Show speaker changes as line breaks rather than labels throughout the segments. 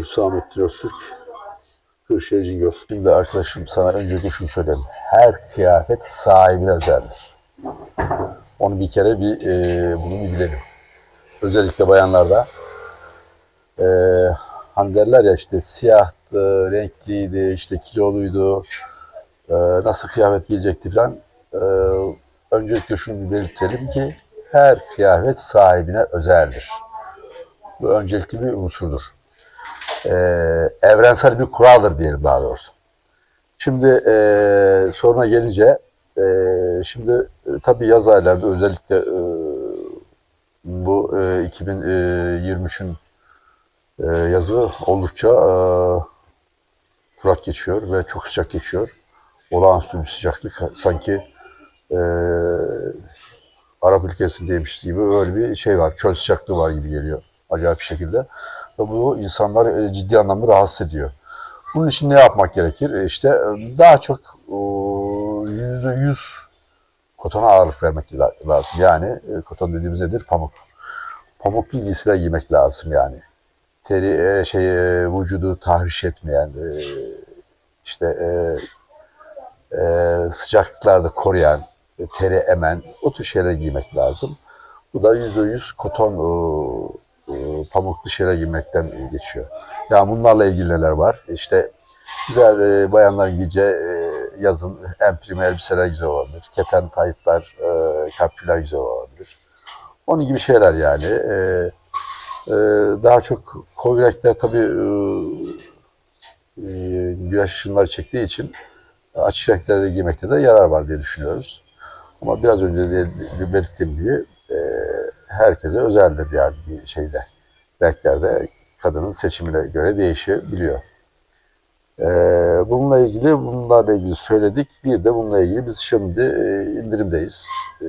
Hüsamettin Öztürk, Kırşehir Cingöz. Şimdi arkadaşım sana öncelikle şunu söyleyeyim. Her kıyafet sahibine özeldir. Onu bir kere bir e, bunu bir bilelim. Özellikle bayanlarda e, hani derler ya işte siyahtı, renkliydi, işte kiloluydu, e, nasıl kıyafet giyecekti falan. E, öncelikle şunu belirtelim ki her kıyafet sahibine özeldir. Bu öncelikli bir unsurdur. E, evrensel bir kuraldır diyelim daha doğrusu. Şimdi e, soruna gelince e, şimdi e, tabii yaz aylarında özellikle e, bu e, 2023'ün e, yazı oldukça e, kurak geçiyor ve çok sıcak geçiyor. Olağanüstü bir sıcaklık. Sanki e, Arap ülkesindeymiş gibi öyle bir şey var. Çöl sıcaklığı var gibi geliyor. Acayip bir şekilde. Ve bu insanlar e, ciddi anlamda rahatsız ediyor. Bunun için ne yapmak gerekir? E, İşte e, daha çok e, yüzde yüz kotona ağırlık vermek la- lazım. Yani koton dediğimiz nedir? Pamuk. Pamuklu giysiler giymek lazım yani. Teri, şey, vücudu tahriş etmeyen, işte sıcaklıklarda koruyan, teri emen, o tür şeyler giymek lazım. Bu da yüzde yüz koton pamuklu şeyler giymekten geçiyor. Ya bunlarla ilgili neler var? İşte güzel e, bayanların giyeceği e, yazın emprime elbiseler güzel olabilir. Keten taytlar, e, kapüler güzel olabilir. Onun gibi şeyler yani. E, e, daha çok koyu renkler tabii e, e, güneş ışınları çektiği için açık renklerde giymekte de yarar var diye düşünüyoruz. Ama biraz önce de belirttiğim gibi e, herkese özeldir yani bir şeyde. Renklerde kadının seçimine göre değişebiliyor. E, bununla ilgili bunlarla ilgili söyledik. Bir de bununla ilgili biz şimdi e, indirimdeyiz. E,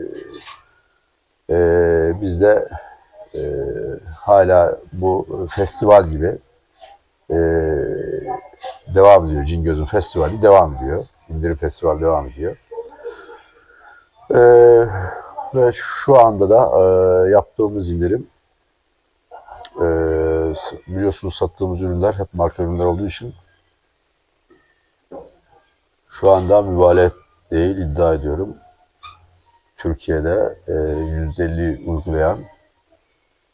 e, biz de e, hala bu festival gibi e, devam ediyor. Cingöz'ün festivali devam ediyor. İndirim festivali devam ediyor. E, ve şu anda da e, yaptığımız indirim e, biliyorsunuz sattığımız ürünler hep marka ürünler olduğu için şu anda mübalağa değil iddia ediyorum. Türkiye'de e, %50 uygulayan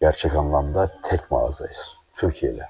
gerçek anlamda tek mağazayız. Türkiye'de.